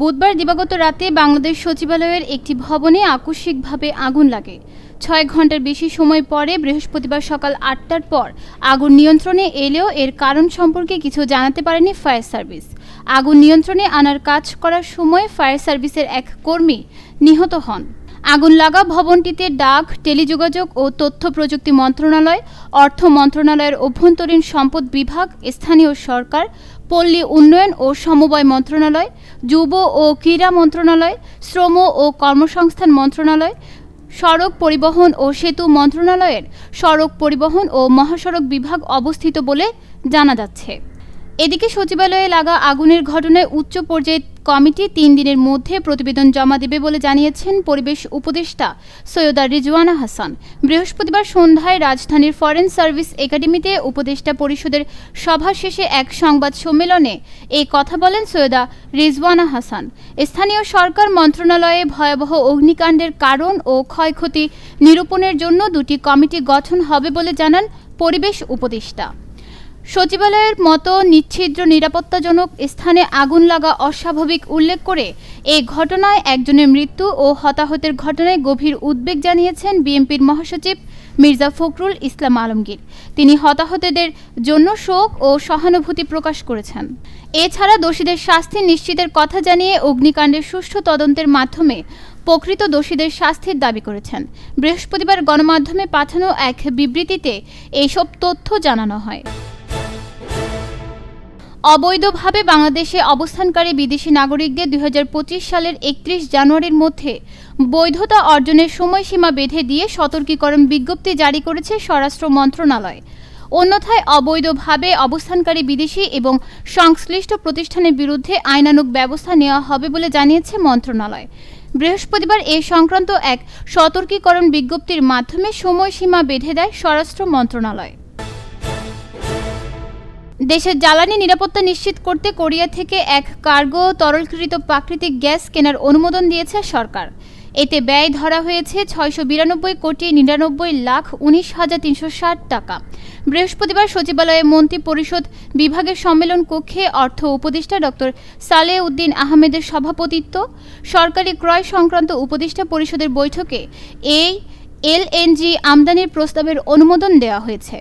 বুধবার দিবাগত রাতে বাংলাদেশ সচিবালয়ের একটি ভবনে আকস্মিকভাবে আগুন লাগে। ছয় ঘণ্টার বেশি সময় পরে বৃহস্পতিবার সকাল আটটার পর আগুন নিয়ন্ত্রণে এলেও এর কারণ সম্পর্কে কিছু জানাতে পারেনি ফায়ার সার্ভিস। আগুন নিয়ন্ত্রণে আনার কাজ করার সময় ফায়ার সার্ভিসের এক কর্মী নিহত হন। আগুন লাগা ভবনটিতে ডাক, টেলিযোগাযোগ ও তথ্য প্রযুক্তি মন্ত্রণালয়, অর্থ মন্ত্রণালয়ের অভ্যন্তরীণ সম্পদ বিভাগ, স্থানীয় সরকার, পল্লী উন্নয়ন ও সমবায় মন্ত্রণালয়, যুব ও ক্রীড়া মন্ত্রণালয়, শ্রম ও কর্মসংস্থান মন্ত্রণালয়, সড়ক পরিবহন ও সেতু মন্ত্রণালয়ের সড়ক পরিবহন ও মহাসড়ক বিভাগ অবস্থিত বলে জানা যাচ্ছে। এদিকে সচিবালয়ে লাগা আগুনের ঘটনায় উচ্চ পর্যায়ের কমিটি তিন দিনের মধ্যে প্রতিবেদন জমা দেবে বলে জানিয়েছেন পরিবেশ উপদেষ্টা সৈয়দা রিজওয়ানা হাসান। বৃহস্পতিবার সন্ধ্যায় রাজধানীর ফরেন সার্ভিস একাডেমিতে উপদেষ্টা পরিষদের সভা শেষে এক সংবাদ সম্মেলনে এই কথা বলেন সৈয়দা রিজওয়ানা হাসান। স্থানীয় সরকার মন্ত্রণালয়ে ভয়াবহ অগ্নিকাণ্ডের কারণ ও ক্ষয়ক্ষতি নিরূপণের জন্য দুটি কমিটি গঠন হবে বলে জানান পরিবেশ উপদেষ্টা। সচিবালয়ের মতো নিচ্ছিদ্র নিরাপত্তাজনক স্থানে আগুন লাগা অস্বাভাবিক উল্লেখ করে এই ঘটনায় একজনের মৃত্যু ও হতাহতের ঘটনায় গভীর উদ্বেগ জানিয়েছেন বিএনপির মহাসচিব মির্জা ফখরুল ইসলাম আলমগীর। তিনি হতাহতদের জন্য শোক ও সহানুভূতি প্রকাশ করেছেন। এছাড়া দোষীদের শাস্তি নিশ্চিতের কথা জানিয়ে অগ্নিকাণ্ডের সুষ্ঠু তদন্তের মাধ্যমে প্রকৃত দোষীদের শাস্তির দাবি করেছেন। বৃহস্পতিবার গণমাধ্যমে পাঠানো এক বিবৃতিতে এইসব তথ্য জানানো হয়। অবৈধভাবে বাংলাদেশে অবস্থানকারী বিদেশি নাগরিকদের দুই হাজার পঁচিশ সালের একত্রিশ জানুয়ারির মধ্যে বৈধতা অর্জনের সময়সীমা বেঁধে দিয়ে সতর্কীকরণ বিজ্ঞপ্তি জারি করেছে স্বরাষ্ট্র মন্ত্রণালয়। অন্যথায় অবৈধভাবে অবস্থানকারী বিদেশি এবং সংশ্লিষ্ট প্রতিষ্ঠানের বিরুদ্ধে আইনানুগ ব্যবস্থা নেওয়া হবে বলে জানিয়েছে মন্ত্রণালয়। বৃহস্পতিবার এ সংক্রান্ত এক সতর্কীকরণ বিজ্ঞপ্তির মাধ্যমে সময়সীমা বেঁধে দেয় স্বরাষ্ট্র মন্ত্রণালয়। দেশের জ্বালানি নিরাপত্তা নিশ্চিত করতে কোরিয়া থেকে এক কার্গো তরলকৃত প্রাকৃতিক গ্যাস কেনার অনুমোদন দিয়েছে সরকার। এতে ব্যয় ধরা হয়েছে ছয়শো বিরানব্বই কোটি নিরানব্বই লাখ উনিশ হাজার তিনশো ষাট টাকা। বৃহস্পতিবার সচিবালয়ে মন্ত্রী পরিষদ বিভাগের সম্মেলন কক্ষে অর্থ উপদেষ্টা ডক্টর সালেহ উদ্দিন আহমেদের সভাপতিত্ব, সরকারি ক্রয় সংক্রান্ত উপদেষ্টা পরিষদের বৈঠকে এই এলএনজি আমদানির প্রস্তাবের অনুমোদন দেওয়া হয়েছে।